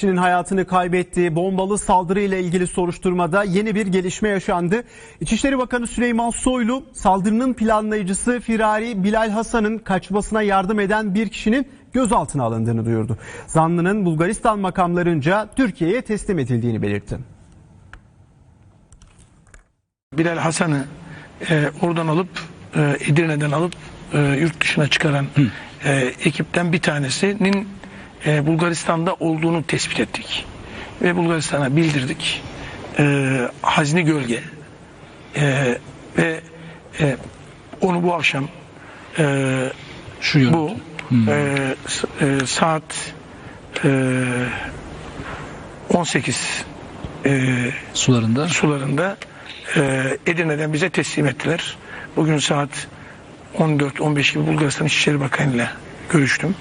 kişinin hayatını kaybettiği bombalı saldırı ile ilgili soruşturmada yeni bir gelişme yaşandı. İçişleri Bakanı Süleyman Soylu saldırının planlayıcısı Firari Bilal Hasan'ın kaçmasına yardım eden bir kişinin gözaltına alındığını duyurdu. Zanlının Bulgaristan makamlarınca Türkiye'ye teslim edildiğini belirtti. Bilal Hasan'ı e, oradan alıp e, Edirne'den alıp e, yurt dışına çıkaran e, ekipten bir tanesinin e, Bulgaristan'da olduğunu tespit ettik. Ve Bulgaristan'a bildirdik. E, Hazni Gölge e, ve e, onu bu akşam e, Şu yönde. bu e, s- e, saat e, 18 e, sularında. sularında e, Edirne'den bize teslim ettiler. Bugün saat 14-15 gibi Bulgaristan İçişleri Bakanı ile görüştüm.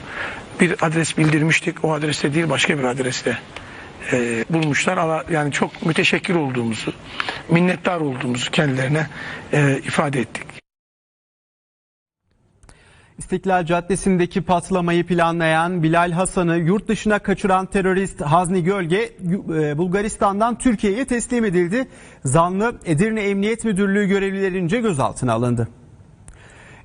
Bir adres bildirmiştik. O adreste değil başka bir adreste e, bulmuşlar. Ama yani çok müteşekkir olduğumuzu, minnettar olduğumuzu kendilerine e, ifade ettik. İstiklal Caddesi'ndeki patlamayı planlayan Bilal Hasan'ı yurt dışına kaçıran terörist Hazni Gölge e, Bulgaristan'dan Türkiye'ye teslim edildi. Zanlı Edirne Emniyet Müdürlüğü görevlilerince gözaltına alındı.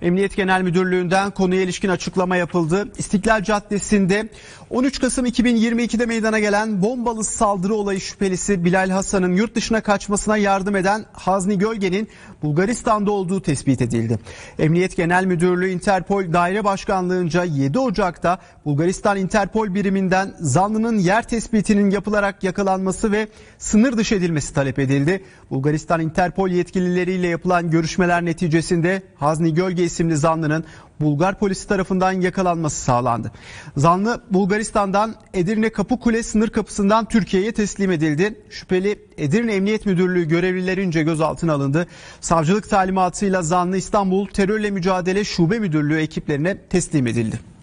Emniyet Genel Müdürlüğü'nden konuya ilişkin açıklama yapıldı. İstiklal Caddesi'nde 13 Kasım 2022'de meydana gelen bombalı saldırı olayı şüphelisi Bilal Hasan'ın yurt dışına kaçmasına yardım eden Hazni Gölge'nin Bulgaristan'da olduğu tespit edildi. Emniyet Genel Müdürlüğü Interpol Daire Başkanlığı'nca 7 Ocak'ta Bulgaristan Interpol biriminden zanlının yer tespitinin yapılarak yakalanması ve sınır dışı edilmesi talep edildi. Bulgaristan Interpol yetkilileriyle yapılan görüşmeler neticesinde Hazni Gölge isimli zanlının Bulgar polisi tarafından yakalanması sağlandı. Zanlı Bulgaristan'dan Edirne Kapıkule sınır kapısından Türkiye'ye teslim edildi. Şüpheli Edirne Emniyet Müdürlüğü görevlilerince gözaltına alındı. Savcılık talimatıyla zanlı İstanbul Terörle Mücadele Şube Müdürlüğü ekiplerine teslim edildi.